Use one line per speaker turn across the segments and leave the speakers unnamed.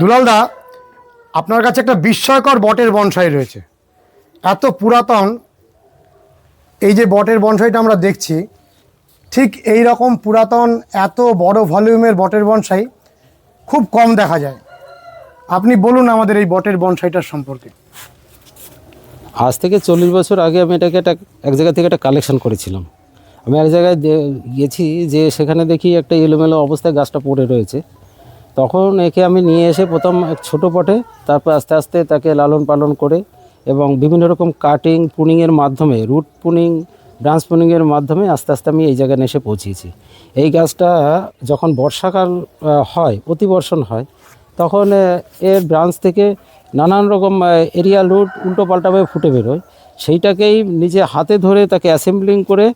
দুলালদা, আপনার কাছে একটা বিস্ময়কর বটের বনসাই রয়েছে। এত পুরাতন এই যে বটের বনসাইটা আমরা দেখছি, ঠিক এই রকম পুরাতন এত বড় ভলিউমের বটের বনসাই খুব কম দেখা যায়। আপনি বলুন আমাদের এই বটের বনসাইটার সম্পর্কে।
আজ থেকে চল্লিশ বছর আগে আমি এটাকে একটা, এক জায়গা থেকে একটা কালেকশন করেছিলাম। আমি এক জায়গায় গেছি যে সেখানে দেখি একটা এলোমেলো অবস্থায় গাছটা পড়ে রয়েছে। তখন একে আমি নিয়ে এসে প্রথম এক ছোটো পটে, তারপর আস্তে আস্তে তাকে লালন পালন করে এবং বিভিন্ন রকম কাটিং পুনিংয়ের মাধ্যমে রুট পুনিং ব্রাঞ্চ পুনিংয়ের মাধ্যমে আস্তে আস্তে আমি এই জায়গায় এসে পৌঁছেছি এই গাছটা যখন বর্ষাকাল হয়, অতিবর্ষণ হয়, তখন এর ব্রাঞ্চ থেকে নানান রকম এরিয়া রুট উল্টো পাল্টাভাবে ফুটে বেরোয়। সেইটাকেই নিজে হাতে ধরে তাকে অ্যাসেম্বলিং করে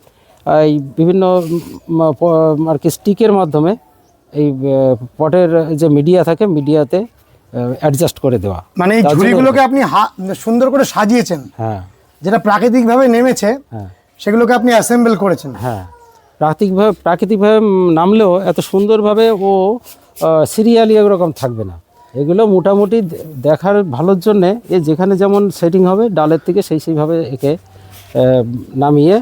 এই বিভিন্ন আর কি স্টিকের মাধ্যমে এই পটের যে মিডিয়া থাকে মিডিয়াতে অ্যাডজাস্ট করে দেওয়া।
মানে এই ঝুড়িগুলোকে আপনি সুন্দর করে সাজিয়েছেন।
হ্যাঁ।
যেটা প্রাকৃতিকভাবে নেমেছে
হ্যাঁ।
সেগুলোকে আপনি অ্যাসেম্বল করেছেন।
হ্যাঁ। প্রাকৃতিকভাবে প্রাকৃতিকভাবে নামলেও এত সুন্দরভাবে ও সিরিয়ালি এরকম থাকবে না। এগুলো মোটামুটি দেখার ভালোর জন্যে এ যেখানে যেমন সেটিং হবে ডালের থেকে সেই সেইভাবে একে নামিয়ে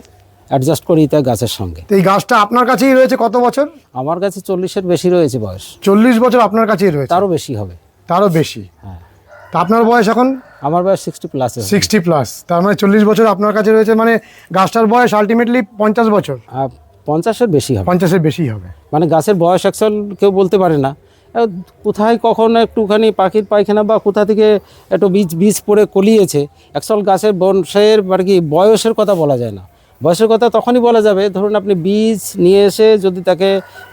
অ্যাডজাস্ট করি তাই গাছের সঙ্গে।
তো এই গাছটা আপনার কাছেই রয়েছে কত বছর?
আমার কাছে চল্লিশের বেশি রয়েছে বয়স।
চল্লিশ বছর আপনার কাছেই রয়েছে?
তারও বেশি হবে।
তারও বেশি?
হ্যাঁ।
তা আপনার বয়স এখন?
আমার বয়স সিক্সটি প্লাস
সিক্সটি প্লাস তার মানে চল্লিশ বছর আপনার কাছে রয়েছে মানে গাছটার বয়স আলটিমেটলি পঞ্চাশ বছর।
পঞ্চাশের বেশি হবে।
পঞ্চাশের বেশি হবে।
মানে গাছের বয়স অ্যাকচুয়াল কেউ বলতে পারে না। কোথায় কখন একটুখানি পাখির পায়খানা বা কোথা থেকে একটু বীজ বীজ পড়ে কলিয়েছে অ্যাকচুয়াল গাছের বংশের আর কি বয়সের কথা বলা যায় না। বয়সের কথা তখনই বলা যাবে, ধরুন আপনি বীজ নিয়ে এসে যদি তাকে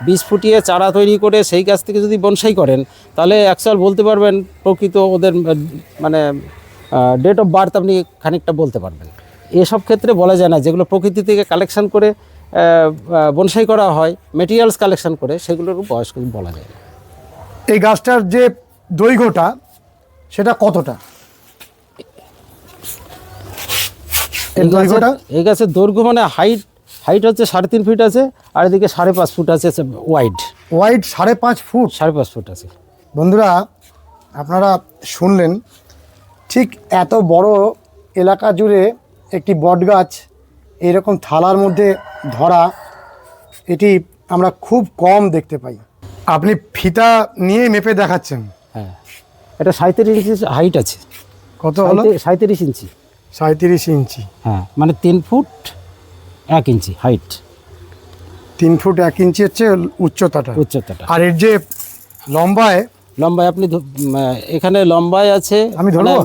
বীজ ফুটিয়ে চারা তৈরি করে সেই গাছ থেকে যদি বনসাই করেন, তাহলে অ্যাকচুয়াল বলতে পারবেন প্রকৃত ওদের মানে ডেট অফ বার্থ আপনি খানিকটা বলতে পারবেন। এসব ক্ষেত্রে বলা যায় না, যেগুলো প্রকৃতি থেকে কালেকশন করে বনসাই করা হয় মেটেরিয়ালস কালেকশন করে, সেগুলোর বয়স বলা যায়
এই গাছটার যে দৈর্ঘ্যটা, সেটা কতটা?
এই গাছের- দৈর্ঘ্য মানে হাইট হাইট হচ্ছে সাড়ে তিন ফিট আছে আর এদিকে সাড়ে পাঁচ ফুট আছে ওয়াইড
ওয়াইড সাড়ে পাঁচ ফুট?
সাড়ে পাঁচ ফুট আছে।
বন্ধুরা আপনারা শুনলেন ঠিক এত বড় এলাকা জুড়ে একটি বটগাছ এরকম থালার মধ্যে ধরা এটি আমরা খুব কম দেখতে পাই। আপনি ফিতা নিয়ে মেপে দেখাচ্ছেন।
হ্যাঁ। এটা সাঁত্রিশ ইঞ্চি হাইট আছে।
কত হলো?
সাঁত্রিশ ইঞ্চি
সাঁত্রিশ ইঞ্চি।
হ্যাঁ মানে তিন ফুট এক ইঞ্চি হাইট
তিন ফুট এক ইঞ্চি হচ্ছে উচ্চতাটা।
উচ্চতাটা।
আর এর যে লম্বায়
লম্বায় আপনি এখানে লম্বায় আছে।
আমি ধরবো?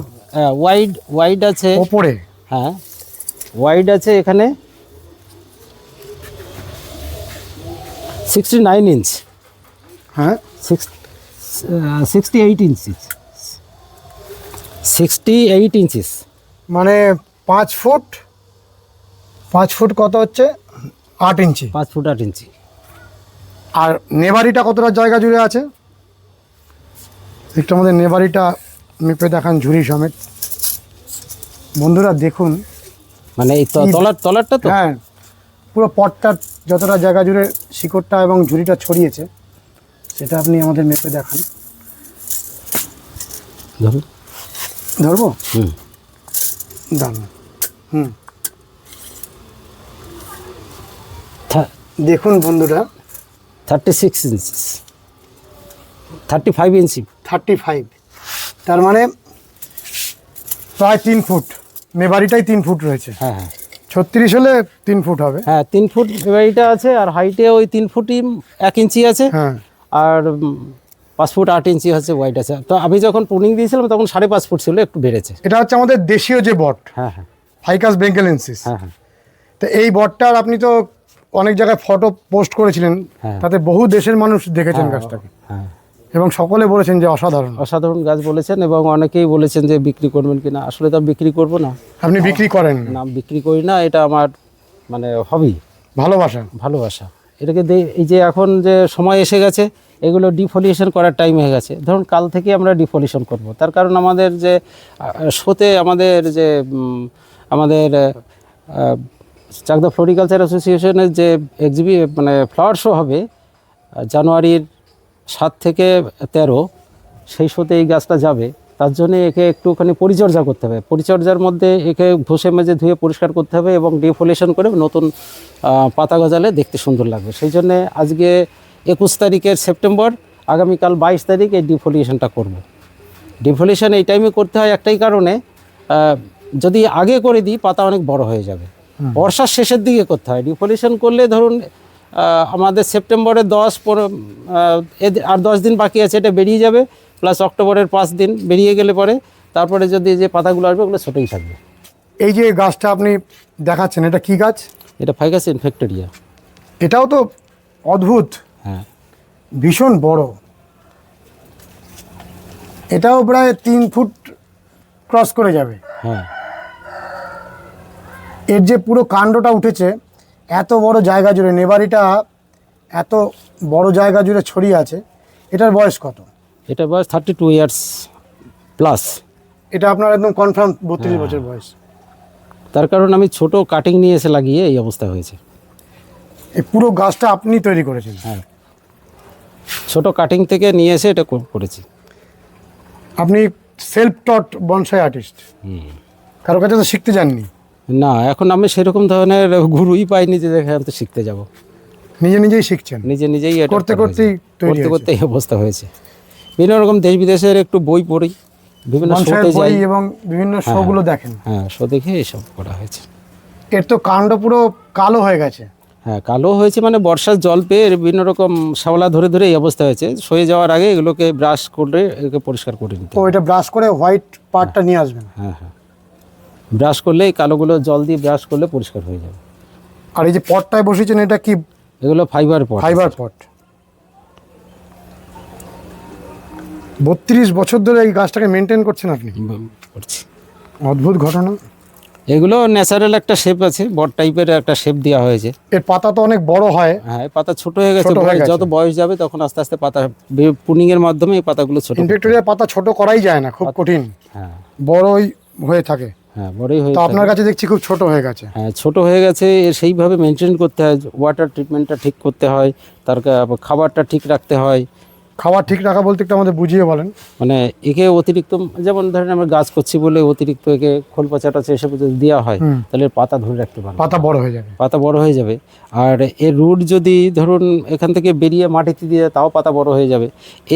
ওয়াইড ওয়াইড আছে।
ওপরে।
হ্যাঁ ওয়াইড আছে এখানে। সিক্সটি নাইন ইঞ্চ
হ্যাঁ।
Six sixty eight inches sixty eight inches
মানে পাঁচ ফুট পাঁচ ফুট কত হচ্ছে? আট ইঞ্চি।
পাঁচ ফুট আট ইঞ্চি।
আর নেবারিটা কতটা জায়গা জুড়ে আছে? একটু আমাদের নেবারিটা মেপে দেখান ঝুড়ি সমেত। বন্ধুরা দেখুন।
মানে এই ত- তলার তলারটা তো?
হ্যাঁ। পুরো পটটার যতটা জায়গা জুড়ে শিকড়টা এবং ঝুড়িটা ছড়িয়েছে সেটা আপনি আমাদের মেপে দেখান।
ধরুন।
ধরবো?
হুম।
দাঁড়ান হুম। দেখুন বন্ধুরা।
Thirty six inches thirty five inch
thirty five তার মানে প্রায় তিন ফুট। মেবারিটাই তিন ফুট রয়েছে।
হ্যাঁ হ্যাঁ।
ছত্রিশ হলে তিন ফুট হবে।
হ্যাঁ তিন ফুট মেবারিটা আছে আর হাইটে ওই তিন ফুটই এক ইঞ্চি আছে।
হ্যাঁ।
আর পাঁচ ফুট আট ইঞ্চি হচ্ছে ওয়াইড আছে। তো আমি যখন পুনিং দিয়েছিলাম তখন সাড়ে পাঁচ ফুট ছিল একটু বেড়েছে।
এটা হচ্ছে আমাদের দেশীয় যে বট
হ্যাঁ হ্যাঁ।
ফাইকাস বেঙ্গেলেন্সিস
হ্যাঁ হ্যাঁ।
তো এই বটটার আপনি তো অনেক জায়গায় ফটো পোস্ট করেছিলেন
হ্যাঁ।
তাতে বহু দেশের মানুষ দেখেছেন গাছটাকে।
হ্যাঁ
এবং সকলে বলেছেন যে অসাধারণ।
অসাধারণ গাছ বলেছেন এবং অনেকেই বলেছেন যে বিক্রি করবেন কিনা। আসলে তো আমি বিক্রি করব না।
আপনি বিক্রি করেন।
না বিক্রি করি না এটা আমার মানে হবি
ভালোবাসা।
ভালোবাসা। এটাকে এই যে এখন যে সময় এসে গেছে, এগুলো ডিফলিউশন করার টাইম হয়ে গেছে। ধরুন কাল থেকে আমরা ডিফলিউশন করব। তার কারণ আমাদের যে শোতে আমাদের যে আমাদের চাকদা ফ্লোরিকালচার অ্যাসোসিয়েশনের যে এক্সিবি মানে ফ্লাওয়ার শো হবে জানুয়ারির সাত থেকে তেরো, সেই শোতে এই গাছটা যাবে। তার জন্য একে একটুখানি পরিচর্যা করতে হবে। পরিচর্যার মধ্যে একে ঘষে মেজে ধুয়ে পরিষ্কার করতে হবে এবং ডিফোলেশন করে নতুন পাতা গজালে দেখতে সুন্দর লাগবে। সেই জন্যে আজকে একুশ তারিখের সেপ্টেম্বর আগামীকাল বাইশ তারিখ এই ডিফোলিয়েশনটা করব। ডিফোলিয়েশন এই টাইমে করতে হয় একটাই কারণে যদি আগে করে দিই পাতা অনেক বড় হয়ে যাবে। বর্ষার শেষের দিকে করতে হয়। ডিফোলিয়েশন করলে ধরুন আমাদের সেপ্টেম্বরে দশ পনেরো আর দশ দিন বাকি আছে এটা বেরিয়ে যাবে। প্লাস অক্টোবরের পাঁচ দিন বেরিয়ে গেলে পরে তারপরে যদি যে পাতাগুলো আসবে ওগুলো ছোটোই থাকবে।
এই যে গাছটা আপনি দেখাচ্ছেন এটা কি গাছ?
এটা ফাইগাস ইনফেক্টেরিয়া।
এটাও তো অদ্ভুত।
হ্যাঁ।
ভীষণ বড়। এটাও প্রায় তিন ফুট ক্রস করে যাবে।
হ্যাঁ।
এর যে পুরো কাণ্ডটা উঠেছে এত বড় জায়গা জুড়ে নেবারিটা এত বড় জায়গা জুড়ে ছড়িয়ে আছে এটার বয়স কত?
এটা বয়স থার্টি টু ইয়ার্স প্লাস
এটা আপনার একদম কনফার্ম বত্রিশ বছর বয়স।
তার কারণ আমি ছোট কাটিং নিয়ে এসে লাগিয়ে এই অবস্থা হয়েছে।
এই পুরো গাছটা আপনি তৈরি করেছেন।
হ্যাঁ। ছোট কাটিং থেকে নিয়ে এসে এটা করেছি।
আপনি সেলফ টট বনসাই আর্টিস্ট কারও কাছে তো শিখতে যাননি?
না এখন আমি সেরকম ধরনের গুরুই পাইনি যে থেকে শিখতে যাব।
নিজে নিজেই শিখছেন।
নিজে নিজেই
করতে করতেই তৈরি
করতে। করতে এই অবস্থা হয়েছে। বিভিন্ন রকম দেশ বিদেশের একটু বই পড়ি বিভিন্ন শোতে যাই।
এবং বিভিন্ন শোগুলো দেখেন।
হ্যাঁ শো দেখে এইসব করা হয়েছে।
এর তো কাণ্ড পুরো কালো হয়ে গেছে।
হ্যাঁ কালো হয়েছে মানে বর্ষার জল পেয়ে এর বিভিন্ন রকম শ্যাওলা ধরে ধরে এই অবস্থা হয়েছে। সয়ে যাওয়ার আগে এগুলোকে ব্রাশ করে এগুলো পরিষ্কার করে নিতে
তো। এটা ব্রাশ করে হোয়াইট পার্টটা নিয়ে আসবেন।
হ্যাঁ হ্যাঁ। ব্রাশ করলে এই কালোগুলো জল দিয়ে ব্রাশ করলে পরিষ্কার হয়ে যাবে।
আর এই যে পটটায় বসেছেন এটা কি
এগুলো ফাইবার পট
ফাইবার পট বত্রিশ বছর ধরে এই গাছটাকে মেনটেন করছেন আপনি?
করছি।
অদ্ভুত ঘটনা।
এগুলো ন্যাচারাল একটা শেপ আছে বট টাইপের একটা শেপ দেওয়া হয়েছে।
এর পাতা তো অনেক বড় হয়।
হ্যাঁ পাতা ছোট হয়ে গেছে। যত বয়স যাবে তখন আস্তে আস্তে পাতা পুনিং এর মাধ্যমে এই পাতাগুলো ছোট
ইনফেক্টোরিয়ার পাতা ছোট করাই যায় না খুব কঠিন।
হ্যাঁ।
বড়ই হয়ে থাকে।
হ্যাঁ বড়ই হয়ে
তো আপনার কাছে দেখছি খুব ছোট হয়ে গেছে।
হ্যাঁ ছোট হয়ে গেছে সেইভাবে মেনটেন করতে হয় ওয়াটার ট্রিটমেন্টটা ঠিক করতে হয় তার খাবারটা ঠিক রাখতে হয়।
খাবার ঠিক রাখা বলতে একটু আমাদের বুঝিয়ে বলেন।
মানে একে অতিরিক্ত যেমন ধরেন আমরা গাছ করছি বলে অতিরিক্ত একে খোল পচা টচা এসব যদি দেওয়া হয় তাহলে পাতা ধরে রাখতে পারবে।
পাতা বড় হয়ে যাবে।
পাতা বড় হয়ে যাবে। আর এর রুট যদি ধরুন এখান থেকে বেরিয়ে মাটিতে দিয়ে তাও পাতা বড় হয়ে যাবে।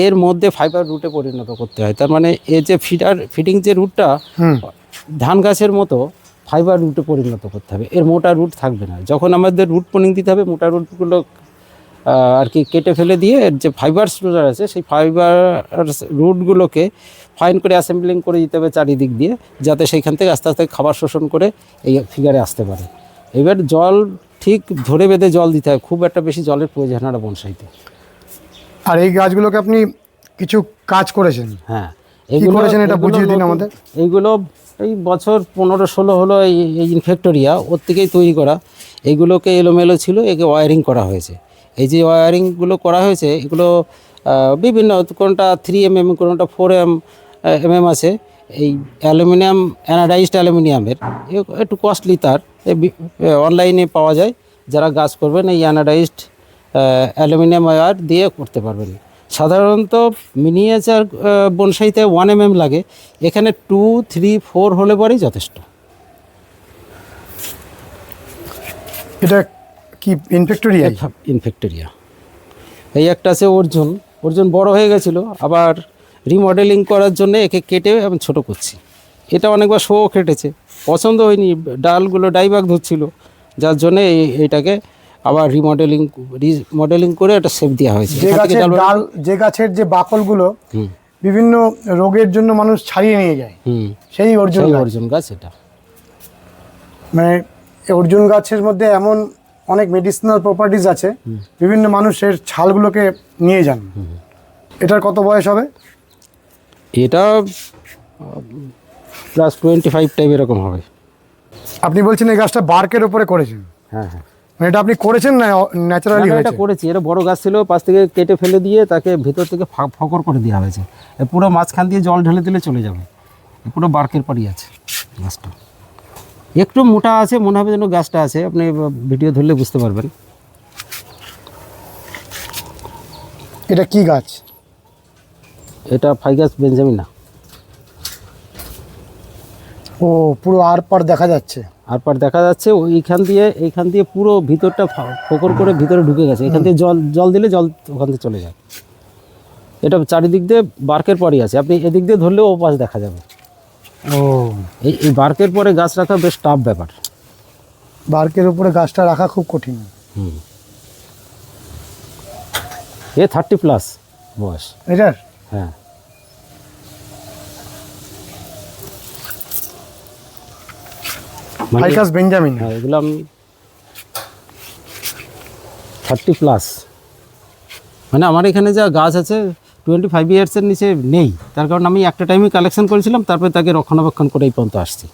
এর মধ্যে ফাইবার রুটে পরিণত করতে হয়। তার মানে এর যে ফিডার ফিডিং যে রুটটা ধান গাছের মতো ফাইবার রুটে পরিণত করতে হবে। এর মোটা রুট থাকবে না। যখন আমাদের রুট পোনিং দিতে হবে মোটা রুটগুলো আর কি কেটে ফেলে দিয়ে এর যে ফাইবার স্ট্রুজার আছে সেই ফাইবার রুটগুলোকে ফাইন করে অ্যাসেম্বলিং করে দিতে হবে চারিদিক দিয়ে যাতে সেইখান থেকে আস্তে আস্তে খাবার শোষণ করে এই ফিগারে আসতে পারে। এবার জল ঠিক ধরে বেঁধে জল দিতে হয় খুব একটা বেশি জলের প্রয়োজন হয় না বনসাইতে।
আর এই গাছগুলোকে আপনি কিছু কাজ করেছেন?
হ্যাঁ।
করেছেন এটা বুঝিয়ে দিন আমাদের।
এইগুলো এই বছর পনেরো ষোলো হলো এই ইনফেক্টোরিয়া ওর থেকেই তৈরি করা। এইগুলোকে এলোমেলো ছিল একে ওয়ারিং করা হয়েছে। এই যে ওয়ারিংগুলো করা হয়েছে, এগুলো বিভিন্ন কোনটা থ্রি এম এম কোনটা ফোর এম এম এম আছে। এই অ্যালুমিনিয়াম অ্যানাডাইজড অ্যালুমিনিয়ামের একটু কস্টলি তার। অনলাইনে পাওয়া যায়। যারা গাছ করবেন, এই অ্যানাডাইজড অ্যালুমিনিয়াম ওয়্যার দিয়ে করতে পারবেন। সাধারণত মিনিয়েচার বনসাইতে ওয়ান এম এম লাগে। এখানে টু থ্রি ফোর হলে পরেই যথেষ্ট।
এটা কি ইনফেক্টোরিয়া
ইনফেক্টেরিয়া এই একটা আছে অর্জুন। অর্জুন বড় হয়ে গেছিল আবার রিমডেলিং করার জন্য একে কেটে আমি ছোট করছি। এটা অনেকবার শো কেটেছে পছন্দ হয়নি ডালগুলো ডাইবাগ ধরছিল যার জন্য এই- এইটাকে আবার রিমডেলিং রিমডেলিং করে একটা শেপ দেওয়া হয়েছে।
যে গাছের
ডাল-
ডাল যে গাছের যে বাকলগুলো বিভিন্ন রোগের জন্য মানুষ ছাড়িয়ে নিয়ে যায়।
হুম।
সেই অর্জুন
অর্জুন গাছ এটা।
মানে অর্জুন গাছের মধ্যে এমন অনেক মেডিসিনাল প্রপার্টিজ আছে। বিভিন্ন মানুষের ছালগুলোকে নিয়ে যান। এটার কত বয়স হবে?
এটা প্লাস টোয়েন্টি ফাইভ টাইপ এরকম হবে।
আপনি বলছেন এই গাছটা বার্কের উপরে করেছেন।
হ্যাঁ হ্যাঁ।
মানে এটা আপনি করেছেন না ন্যাচারালি হয়েছে
এটা করেছি। এটা বড় গাছ ছিল পাশ থেকে কেটে ফেলে দিয়ে তাকে ভেতর থেকে ফকর করে দেওয়া হয়েছে। পুরো মাঝখান দিয়ে জল ঢেলে দিলে চলে যাবে। পুরো বার্কের পাড়ি আছে গাছটা। একটু মোটা আছে মনে হবে যেন গাছটা আছে। আপনি ভিডিও ধরলে বুঝতে পারবেন।
এটা কি গাছ?
এটা ফাইগাস বেঞ্জামিনা।
ও পুরো আর পার দেখা যাচ্ছে।
আর পর দেখা যাচ্ছে ওইখান দিয়ে এইখান দিয়ে পুরো ভিতরটা ফোকর করে ভিতরে ঢুকে গেছে। এখান দিয়ে জল জল দিলে জল ওখান থেকে চলে যায়। এটা চারিদিক দিয়ে বার্কের পরই আছে। আপনি এদিক দিয়ে ধরলেও ও পাশ দেখা যাবে।
ও।
এই এই বার্কের পরে গাছ রাখা বেশ টাফ ব্যাপার।
বার্কের উপরে গাছটা রাখা খুব কঠিন।
হুম। এ থার্টি প্লাস বয়স।
এটার?
হ্যাঁ। মানে
ফাইকাস বেঞ্জামিন
হ্যাঁ এগুলো আমি থার্টি প্লাস মানে আমার এখানে যা গাছ আছে টোয়েন্টি ফাইভ ইয়ার্সের নিচে নেই। তার কারণ আমি একটা টাইমে কালেকশন করেছিলাম তারপরে তাকে রক্ষণাবেক্ষণ করে এই পর্যন্ত আসছি।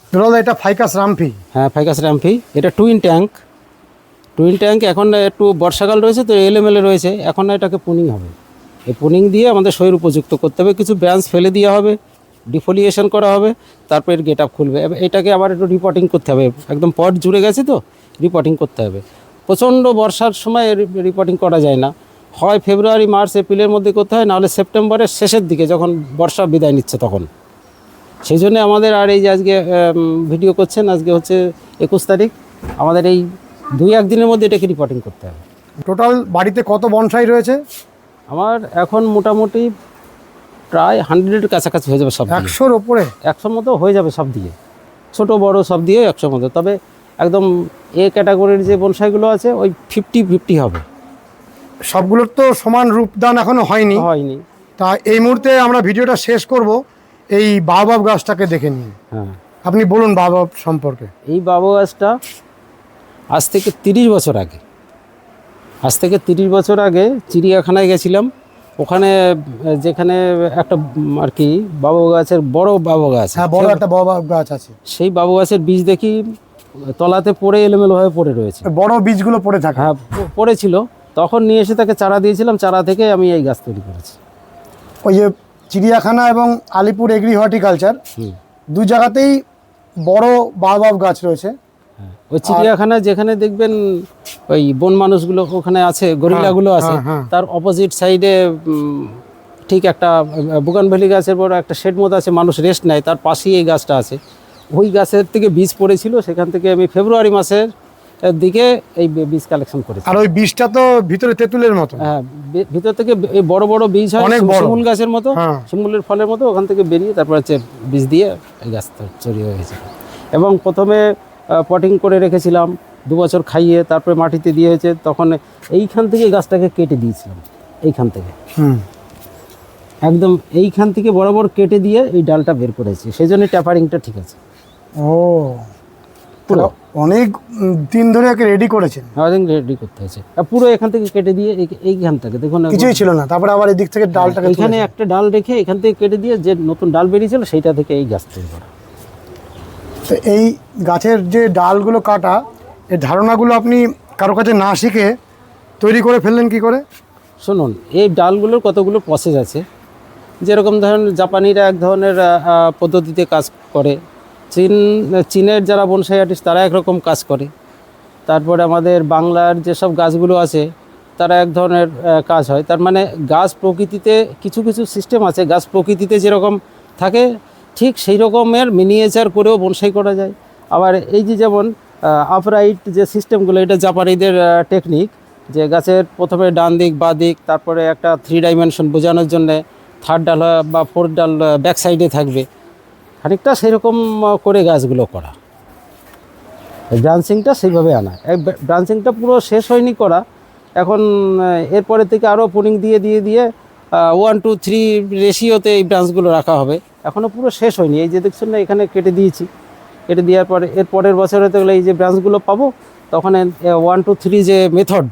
এটা ফাইকাস রামফি।
হ্যাঁ ফাইকাস র্যাম্পি এটা টুইন ট্যাঙ্ক টুইন ট্যাঙ্ক এখন একটু বর্ষাকাল রয়েছে তো এলএমএলএ রয়েছে। এখন এটাকে পুনিং হবে। এই পুনিং দিয়ে আমাদের শরীর উপযুক্ত করতে হবে। কিছু ব্রাঞ্চ ফেলে দেওয়া হবে ডিফোলিয়েশন করা হবে তারপর এর গেট আপ খুলবে। এটাকে আবার একটু রিপোর্টিং করতে হবে। একদম পট জুড়ে গেছে তো রিপোর্টিং করতে হবে। প্রচণ্ড বর্ষার সময় রিপোর্টিং করা যায় না। হয় ফেব্রুয়ারি মার্চ এপ্রিলের মধ্যে করতে হয় নাহলে সেপ্টেম্বরের শেষের দিকে যখন বর্ষা বিদায় নিচ্ছে তখন। সেই জন্য আমাদের আর এই যে আজকে ভিডিও করছেন আজকে হচ্ছে একুশ তারিখ আমাদের এই দুই একদিনের মধ্যে এটাকে রিপোর্টিং করতে হবে।
টোটাল বাড়িতে কত বনসাই রয়েছে?
আমার এখন মোটামুটি প্রায় হান্ড্রেডের কাছাকাছি হয়ে যাবে সব
একশোর ওপরে?
একশোর মতো হয়ে যাবে সব দিয়ে ছোট বড় সব দিয়ে একশোর মতো। তবে একদম এ ক্যাটাগরির যে বনসাইগুলো আছে ওই ফিফটি ফিফটি হবে।
সবগুলোর তো সমান রূপদান এখনও হয়নি।
হয়নি।
তা এই মুহূর্তে আমরা ভিডিওটা শেষ করব। এই বাবাব গাছটাকে দেখে নিয়ে
হ্যাঁ।
আপনি বলুন বাবাব সম্পর্কে।
এই বাবু গাছটা আজ থেকে তিরিশ বছর আগে আজ থেকে তিরিশ বছর আগে চিড়িয়াখানায় গেছিলাম। ওখানে যেখানে একটা আর কি বাবু গাছের বড় বাবু গাছ
হ্যাঁ বড় একটা বাবাব গাছ আছে।
সেই বাবু গাছের বীজ দেখি তলাতে পড়ে এলোমেলোভাবে পড়ে রয়েছে।
বড় বীজগুলো পড়ে থাকে।
হ্যাঁ পড়েছিল। তখন নিয়ে এসে তাকে চারা দিয়েছিলাম চারা থেকে আমি এই গাছ তৈরি করেছি
ওই যে চিড়িয়াখানা এবং আলিপুর এগ্রি হর্টিকালচার দু জায়গাতেই বড় বাবাব গাছ রয়েছে
হ্যাঁ। ওই চিড়িয়াখানা যেখানে দেখবেন ওই বন মানুষগুলো ওখানে আছে গরিলাগুলো আছে
হ্যাঁ, হ্যাঁ।
তার অপোজিট সাইডে ঠিক একটা বুগানভেলি গাছের বড় একটা শেড মতো আছে মানুষ রেস্ট নেয় তার পাশেই এই গাছটা আছে ওই গাছের থেকে বীজ পড়েছিল সেখান থেকে আমি ফেব্রুয়ারি মাসের দিকে এই বীজ কালেকশন করেছি।
আর ওই বীজটা তো ভিতরে তেঁতুলের মতো।
হ্যাঁ ভিতর থেকে এই বড় বড় বীজ হয়
অনেক
শিমুল গাছের মতো
হ্যাঁ।
শিমুলের ফলের মতো ওখান থেকে বেরিয়ে তারপর হচ্ছে বীজ দিয়ে এই গাছ তৈরি হয়ে গেছে। এবং প্রথমে পটিং করে রেখেছিলাম দু বছর খাইয়ে তারপরে মাটিতে দিয়ে হয়েছে তখন এইখান থেকে গাছটাকে কেটে দিয়েছিলাম এইখান থেকে। একদম এইখান থেকে বরাবর কেটে দিয়ে এই ডালটা বের করেছি সেই জন্য ট্যাপারিংটা ঠিক আছে।
ও।
পুরো।
অনেক দিন ধরে একে রেডি করেছেন।
ট্যাপারিং রেডি করতে হয়েছে। আর পুরো এখান থেকে কেটে দিয়ে এই- এইখান থেকে দেখুন
কিছুই ছিল না। তারপরে আবার এদিক থেকে ডালটাকে
এখানে একটা ডাল রেখে এখান থেকে কেটে দিয়ে যে নতুন ডাল বেরিয়েছিল সেইটা থেকে এই গাছ তৈরি করা।
তো এই গাছের যে ডালগুলো কাটা এই ধারণাগুলো আপনি কারও কাছে না শিখে তৈরি করে ফেললেন কি করে?
শুনুন এই ডালগুলোর কতগুলো প্রসেস আছে? যেরকম ধরেন জাপানিরা এক ধরনের পদ্ধতিতে কাজ করে। চীন, চীনের যারা বনসাই আর্টিস্ট তারা একরকম কাজ করে। তারপরে আমাদের বাংলার যেসব গাছগুলো আছে, তারা এক ধরনের কাজ হয়। তার মানে গাছ প্রকৃতিতে কিছু কিছু সিস্টেম আছে। গাছ প্রকৃতিতে যেরকম থাকে, ঠিক সেই রকমের মিনিয়েচার করেও বনসাই করা যায়। আবার এই যে যেমন আপরাইট যে সিস্টেমগুলো এটা জাপানিদের টেকনিক যে গাছের প্রথমে ডান দিক, বা দিক, তারপরে একটা থ্রি ডাইমেনশন বোঝানোর জন্যে থার্ড ডাল বা ফোর্থ ডাল ব্যাক সাইডে থাকবে। খানিকটা সেরকম করে গাছগুলো করা। ব্রাঞ্চিংটা সেইভাবে আনা। এই ব্রাঞ্চিংটা পুরো শেষ হয়নি করা। এখন এরপরে থেকে আরও পুনিং দিয়ে দিয়ে দিয়ে ওয়ান টু থ্রি রেশিওতে এই ব্রাঞ্চগুলো রাখা হবে। এখনও পুরো শেষ হয়নি। এই যে দেখছেন না এখানে কেটে দিয়েছি। কেটে দেওয়ার পরে এর পরের বছর বছরে তো এই যে ব্রাঞ্চগুলো পাবো তখন ওয়ান টু থ্রি যে মেথড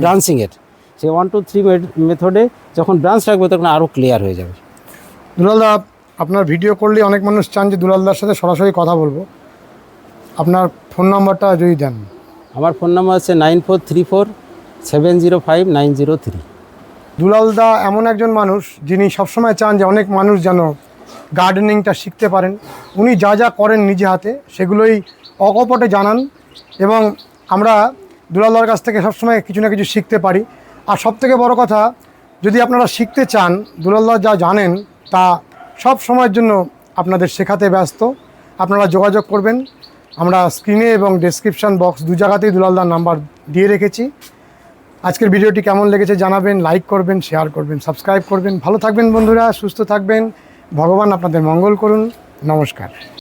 ব্রাঞ্চিংয়ের সেই ওয়ান টু থ্রি মেথডে যখন ব্রাঞ্চ রাখবে তখন আরও ক্লিয়ার হয়ে যাবে।
আপনার ভিডিও করলে অনেক মানুষ চান যে দুলালদার সাথে সরাসরি কথা বলব। আপনার ফোন নাম্বারটা যদি দেন।
আমার ফোন নাম্বার আছে nine four three four seven zero five nine zero three
দুলালদা এমন একজন মানুষ যিনি সবসময় চান যে অনেক মানুষ যেন গার্ডেনিংটা শিখতে পারেন। উনি যা যা করেন নিজে হাতে সেগুলোই অকপটে জানান এবং আমরা দুলালদার কাছ থেকে সবসময় কিছু না কিছু শিখতে পারি। আর সবথেকে বড় কথা যদি আপনারা শিখতে চান দুলালদা যা জানেন তা সব সময়ের জন্য আপনাদের শেখাতে ব্যস্ত। আপনারা যোগাযোগ করবেন। আমরা স্ক্রিনে এবং ডিসক্রিপশান বক্স দু জায়গাতেই দুলালদার নাম্বার দিয়ে রেখেছি। আজকের ভিডিওটি কেমন লেগেছে জানাবেন লাইক করবেন শেয়ার করবেন সাবস্ক্রাইব করবেন। ভালো থাকবেন বন্ধুরা, সুস্থ থাকবেন। ভগবান আপনাদের মঙ্গল করুন। নমস্কার।